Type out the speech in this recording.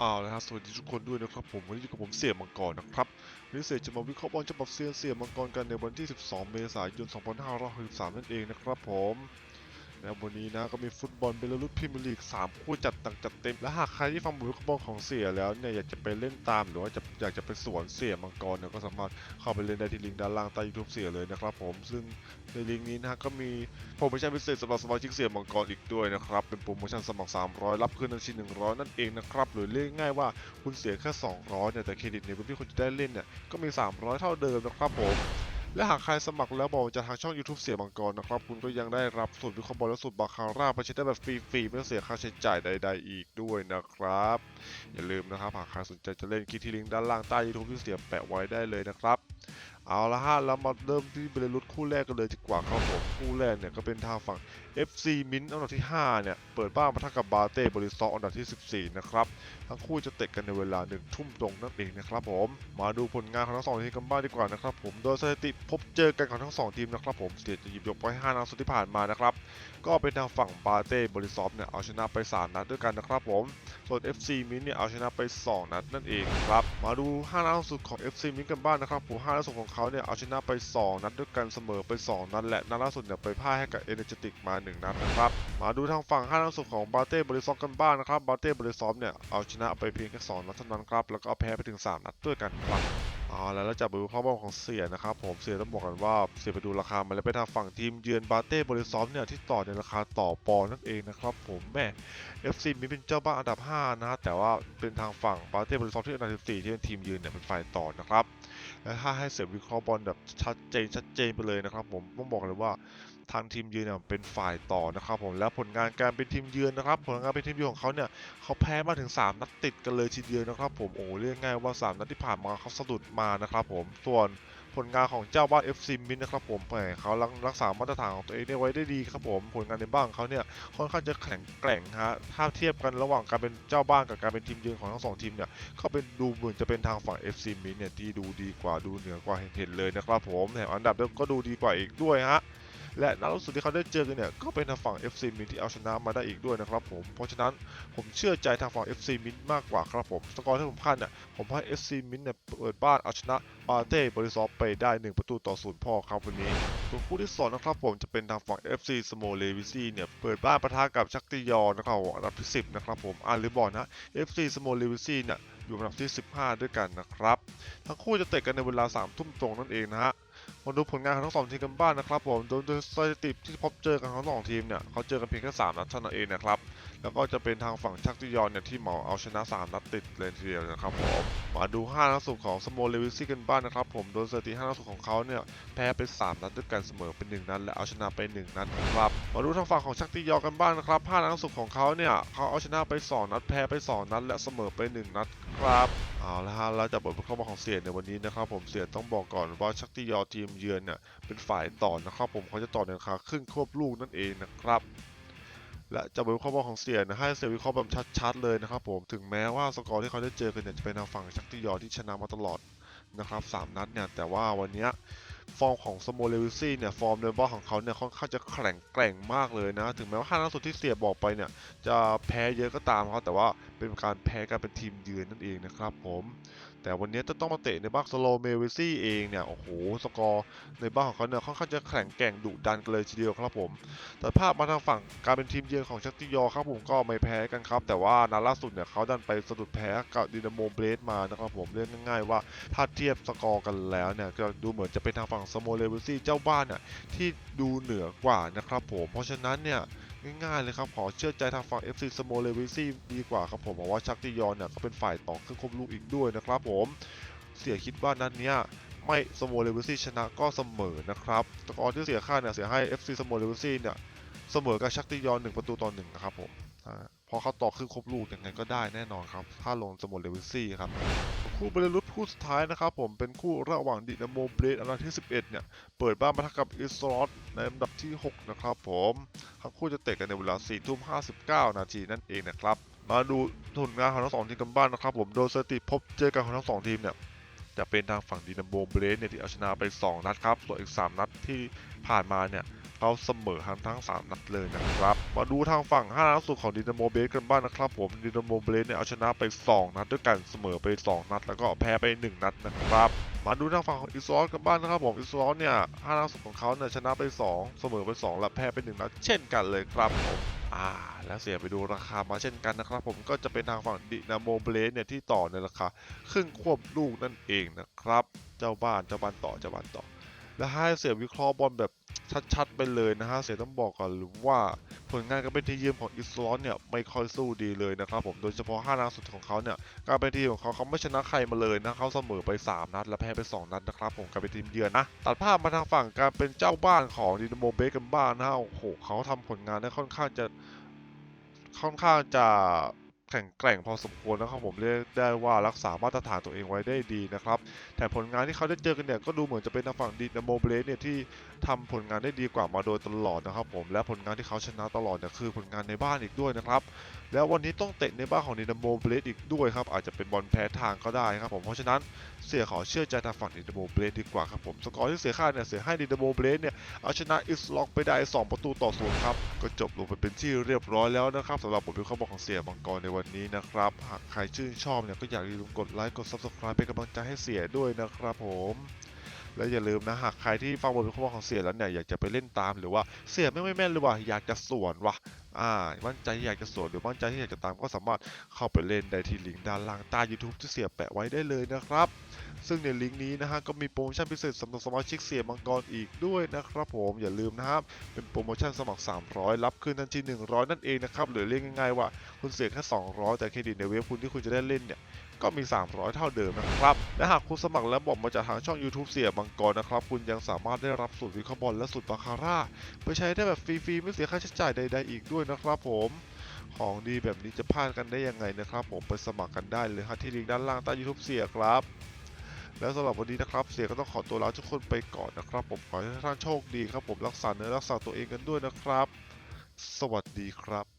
เอาละครับสวัสดีทุกคนด้วยนะครับผมวันนี้อยู่กับผมเสี่ยมังกรนะครับวันนี้เสี่ยจะมาวิเคราะห์บอลฉบับเซียนเสี่ยมังกรกันในวันที่ 12 เมษายน 2563 นั่นเองนะครับผม และวันนี้นะก็มีฟุตบอลเบลารุสพรีเมียร์ลีก3คู่จัดตังจัดเต็ม และหากใครที่ฟังบทวิเคระบอลของเสียแล้วเนี่ยอยากจะไปเล่นตามหรือว่าจะอยากจะไปสวนเสี่ยมังกรเนี่ยก็สามารถเข้าไปเล่นได้ที่ลิงก์ด้านล่างใต้ยูทูบเสี่ยเลยนะครับผมซึ่งในลิงก์นี้นะก็มีโปรโมชั่นพิเศษสำหรับสมาชิกเสียมังกรอีกด้วยนะครับเป็นโปรโมชั่นสมัคร 300 รับคืนทันที100 นั่นเองนะครับหรือเรียกง่ายว่าคุณเสียแค่ 200เนี่ยแต่เครดิตในวันที่คุณจะได้เล่นเนี่ยก็มี 300 เท่าเดิมนะครับผม และหากใครสมัครแล้วบอกจะทางช่อง YouTube เสียบังกรนะครับ คุณก็ยังได้รับสูตรวิเคราะห์บอลและสูตรบาคาร่าไปใช้ได้แบบฟรีๆไม่ต้องเสียค่าใช้จ่ายใด ๆ อีกด้วยนะครับ อย่าลืมนะครับหากใครสนใจจะเล่นคลิกที่ลิงก์ด้านล่างใต้ YouTube ที่เสียแปะไว้ได้เลยนะครับ เอาละฮะเรามาเริ่มที่เบลลุสคู่แรกกันเลยดีกว่าครับผมคู่แรกเนี่ยก็เป็นทางฝั่ง FC มินอันดับที่ 5 เนี่ย เปิดบ้านมาทักกับบาเต้บริซออันดับที่ 14 นะครับ ทั้งคู่จะเตะกันในเวลาหนึ่งทุ่มตรงนั่นเองนะครับผม มาดูผลงานของทั้งสองทีมกันบ้างดีกว่านะครับผม โดยสถิติพบเจอกันของทั้งสองทีมนะครับผมเสียจะหยิบยกไว้5นัดสุดที่ผ่านมานะครับ ก็เป็นทางฝั่งบาเต้บริซอฟเนี่ยเอาชนะไป3นัดด้วยกันนะครับผม ส่วน FC มินเนี่ยเอาชนะไป 2 นัดนั่นเองครับ มาดู5นัดสุดของ FC มินกันบ้างนะครับผม5นัดสุดของเขาเนี่ยเอาชนะไป 2 นัดด้วยกันเสมอไป 2 นัดและนัดล่าสุดเนี่ยไปพ่ายให้กับเอเนจติกมา 1 นัดนะครับ มาดูทางฝั่ง5นัดสุดของบาเต้บริซอฟกันบ้างนะครับบาเต้บริซอฟเนี่ยเอาชนะไปเพียงแค่2นัดเท่านั้นครับแล้วก็แพ้ไปถึง 3 นัดด้วยกันครับ เอาแล้วแล้วจากบริข้อบอลของเสียนะครับผมเสียต้องบอกกันว่าเสียไปดูราคามาแล้วไปทางฝั่งทีมเยือนบาเต้บริซอมเนี่ยที่ต่อในราคาต่อปอนนั่นเองนะครับผมแม่ FC มีเป็นเจ้าบ้านอันดับ 5 นะฮะแต่ว่าเป็นทางฝั่งบาเต้บริซอมที่อันดับ14ที่เป็นทีมยืนเนี่ยเป็นฝ่ายต่อนะครับและถ้าให้เสียวิเคราะห์บอลแบบชัดเจนชัดเจนไปเลยนะครับผมต้องบอกเลยว่า ทางทีมเยือนเนี่ยเป็นฝ่ายต่อนะครับผมและผลงานการเป็นทีมเยือนนะครับ ผลงานเป็นทีมเยือนของเขาเนี่ยเขาแพ้มาถึง 3 นัดติดกันเลยทีเดียวนะครับ ผมโอ้เรียกง่ายว่า 3 นัดที่ผ่านมาเขาสะดุดมานะครับ ผมส่วนผลงานของเจ้าบ้าน FC มินนะครับผมแหมเขารักษามาตรฐานของตัวเองได้ไว้ได้ดีครับผมผลงานในบ้านเขาเนี่ยค่อนข้างจะแข็งแกร่งฮะถ้าเทียบกันระหว่างการเป็นเจ้าบ้านกับการเป็นทีมเยือนของทั้งสองทีมเนี่ยเขาเป็นดูเหมือนจะเป็นทางฝั่ง FC มินเนี่ยที่ดูดีกว่าดูเหนือกว่าเห็นเลยนะครับผมแถมอันดับก็ดูดีกว่าอีกด้วยฮะ และนัดล่าสุดที่เขาได้เจอกันเนี่ยก็เป็นทางฝั่ง FC มินที่เอาชนะมาได้อีกด้วยนะครับผมเพราะฉะนั้นผมเชื่อใจทางฝั่ง FC มินมากกว่าครับผมสกอร์ที่ผมคาดเนี่ยผมให้ FC มินเนี่ยเปิดบ้านเอาชนะปาเต้บริซอฟไปได้ 1 ประตูต่อศูนย์พ่อครับวันนี้ส่วนคู่ที่สองนะครับผมจะเป็นทางฝั่ง FC สโมเลวิซีเนี่ยเปิดบ้านปะทะกับชักติยอนะครับอันดับที่10นะครับผมอ่านหรือบอกนะ FC สโมเลวิซีเนี่ยอยู่อันดับที่ 15 ด้วยกันนะครับ ทั้งคู่จะเตะกันในเวลา3ทุ่มตรงนั่นเองนะฮะ มาดูผลงานของทั้งสองทีมกันบ้างนะครับผมโดยสถิติที่พบเจอกันของทั้งสองทีมเนี่ยเขาเจอกันเพียงแค่3นัดเท่านั้นเองนะครับ แล้วก็จะเป็นทางฝั่งชักติยอนเนี่ยที่เหมาเอาชนะ 3 นัดติดเลยทีเดียวนะครับผมมาดู 5 นัดสุดของสโมเลวิซี่กันบ้างนะครับผมโดยสถิติ5นัดสุดของเขาเนี่ยแพ้ไป 3 นัดด้วยกันเสมอเป็น 1 นัดและเอาชนะไป 1 นัดครับมาดูทางฝั่งของชักติยอกันบ้างนะครับ 5 นัดสุดของเขาเนี่ยเขาเอาชนะไป 2 นัดแพ้ไป 2 นัดและเสมอไป 1 นัดครับเอาละฮะแล้วจากบทวิเคราะห์ของเสียในวันนี้นะครับผมเสียต้องบอกก่อนว่าชักติยอทีมเยือนเนี่ยเป็นฝ่ายต่อนะครับผมเขาจะต่อในราคาครึ่งควบลูกนั่นเองนะครับ และจากบทวิเคราะห์ของเสียนะให้เสียวิเคราะห์แบบชัดๆเลยนะครับผมถึงแม้ว่าสกอร์ที่เขาได้เจอกันเนี่ยจะเป็นทางฝั่งชักติยอที่ชนะมาตลอดนะครับสามนัดเนี่ยแต่ว่าวันนี้ฟอร์มของสโมเลวิซี่เนี่ยฟอร์มในบ้านของเขาเนี่ยค่อนข้างจะแข็งแกร่งมากเลยนะ ถึงแม้ว่าห้านัดสุดที่เสียบอกไปเนี่ย จะแพ้เยอะก็ตามครับแต่ว่าเป็นการแพ้กันเป็นทีมเยือนนั่นเองนะครับผม แต่วันนี้จะต้องมาเตะในบ้านสโลเมวิซี่เองเนี่ย โอ้โห สกอร์ในบ้านของเขาเนี่ยค่อนข้างจะแข็งแกร่งดุดันกันเลยทีเดียวครับผม แต่ภาพมาทางฝั่งการเป็นทีมเยือนของชักติยอครับผมก็ไม่แพ้กันครับ แต่ว่านัดล่าสุดเนี่ยเขาดันไปสะดุดแพ้กับดินาโมเบรสมานะครับผมเรียกง่ายๆว่าถ้าเทียบสกอร์กันแล้วเนี่ยก็ดูเหมือนจะเป็นทางฝั่งสโมเลวิซี่เจ้าบ้านเนี่ยที่ดูเหนือกว่านะครับผมเพราะฉะนั้นเนี่ย ง่ายๆเลยครับ ขอเชื่อใจทางฝั่ง FC s m o l e v i c y ดีกว่าครับผมบอกว่าชักติยอนเนี่ยก็เป็นฝ่ายต่อขึ้นครบลูกอีกด้วยนะครับผมเสียคิดว่านัดเนี้ยไม่ s m o l e v i c y ชนะก็เสมอนะครับสกอร์ที่เสียค่าเนี่ยเสียให้ FC s m o l e v i c y เนี่ยเสมอกับชักติยอน1ประตูต่อ1นะครับผมพอเขาต่อขึ้นครบลูกยังไงก็ได้แน่นอนครับ ถ้าลงสโมเลวิซี่ครับ คู่เบลลุสคู่สุดท้ายนะครับผมเป็นคู่ระหว่างดินาโมเบรดอันดับที่ 11 เนี่ย เปิดบ้านมาทักกับอิสลอตในอันดับที่ 6 นะครับผมทั้งคู่จะเตะกันในเวลา 4 ทุ่ม 59 นาทีนั่นเองนะครับ มาดูผลงานของทั้งสองทีมกันบ้างนะครับผมโดยสถิติพบเจอกันของทั้งสองทีมเนี่ยจะเป็นทางฝั่งดินาโมเบรดเนี่ยที่เอาชนะไป 2 นัดครับส่วนอีก 3 นัดที่ผ่านมาเนี่ย เขาเสมอทั้งทั้งสามนัดเลยนะครับ มาดูทางฝั่ง5นัดสุดของดินาโมเบสกันบ้างนะครับผมดินาโมเบสเนี่ยเอาชนะไป 2 นัดด้วยกันเสมอไป 2 นัด แล้วก็แพ้ไป 1 นัดนะครับมาดูทางฝั่งของอิสลอสกันบ้างนะครับผมอิสลอสเนี่ย5นัดสุดของเขาเนี่ยชนะไป 2 เสมอไป 2 และแพ้ไป1นัดเช่นกันเลยครับผมอ่าแล้วเสียไปดูราคามาเช่นกันนะครับ ผมก็จะเป็นทางฝั่งดินาโมเบสเนี่ยที่ต่อในราคาครึ่งควบลูกนั่นเองนะครับ เจ้าบ้านเจ้าบ้านต่อเจ้าบ้านต่อ และให้เสียวิเคราะห์บอลแบบ ชัดๆไปเลยนะฮะเสียต้องบอกก่อนว่าผลงานการเป็นทีมเยือนของอิสลอนเนี่ยไม่ค่อยสู้ดีเลยนะครับผมโดยเฉพาะ5นัดสุดของเขาเนี่ยการเป็นทีมของเขาเขาไม่ชนะใครมาเลยนะเขาเสมอไป 3 นัด และแพ้ไป 2 นัดนะครับผมการเป็นทีมเยือนนะตัดภาพมาทางฝั่งการเป็นเจ้าบ้านของดินโมเบกันบ้างนะฮะโอ้โหเขาทำผลงานได้ค่อนข้างจะค่อนข้างจะ แข็งแกร่งพอสมควรนะครับผมเรียกได้ว่ารักษามาตรฐานตัวเองไว้ได้ดีนะครับแต่ผลงานที่เขาได้เจอกันเนี่ยก็ดูเหมือนจะเป็นทางฝั่งดีนาโมเบลเนี่ยที่ทำผลงานได้ดีกว่ามาโดยตลอดนะครับผมและผลงานที่เขาชนะตลอดเนี่ยคือผลงานในบ้านอีกด้วยนะครับแล้ววันนี้ต้องเตะในบ้านของดีนาโมเบลอีกด้วยครับอาจจะเป็นบอลแพ้ทางก็ได้ครับผมเพราะฉะนั้น เสียขอเชื่อใจทางฝั่งดีนาโมเบลสดีกว่าครับผมสกอร์ที่เสียค่าเนี่ยเสียให้ดีนาโมเบลสเนี่ยเอาชนะอิสล็อกไปได้ 2 ประตูต่อศูนย์ครับก็จบลงไปเป็นที่เรียบร้อยแล้วนะครับสำหรับบทวิเคราะห์บอกของเสียมังกรในวันนี้นะครับหากใครชื่นชอบเนี่ยก็อยากอย่าลืมกดไลค์กด subscribe เป็นกำลังใจให้เสียด้วยนะครับผมและอย่าลืมนะหากใครที่ฟังบทวิเคราะห์ของเสียแล้วเนี่ยอยากจะไปเล่นตามหรือว่าเสียไม่ไม่แม่นเลยว่ะอยากจะสวนว่ะ อ่ามั่นใจที่อยากจะสวนหรือมั่นใจที่อยากจะตามก็สามารถเข้าไปเล่นได้ที่ลิงก์ด้านล่างใต้ YouTube ที่เสียแปะไว้ได้เลยนะครับ ซึ่งในลิงก์นี้นะฮะก็มีโปรโมชั่นพิเศษสำหรับสมาชิกเสียมังกรอีกด้วยนะครับผมอย่าลืมนะครับเป็นโปรโมชั่นสมัคร 300 รับคืนทันที 100 นั่นเองนะครับหรือเรียกง่ายๆว่าคุณเสียแค่ 200 แต่เครดิตในเว็บคุณที่คุณจะได้เล่นเนี่ยก็มี 300 เท่าเดิมนะครับ และหากคุณสมัครแล้วบอกมาจากทางช่อง YouTube เสียมังกรนะครับ คุณยังสามารถได้รับสูตรวิเคราะห์บอลและสูตรบาคาร่า ไปใช้ได้แบบฟรีๆ ไม่เสียค่าใช้จ่ายใดๆอีกด้วยนะครับผม ของดีแบบนี้จะพลาดกันได้ยังไงนะครับ ผมไปสมัครกันได้เลยครับที่ลิงก์ด้านล่างใต้ YouTube เสียครับ แล้วสำหรับวันนี้นะครับ เสียก็ต้องขอตัวลาทุกคนไปก่อนนะครับ ผมขอให้ท่านโชคดีครับผมรักษาเนื้อรักษาตัวเองกันด้วยนะครับ สวัสดีครับ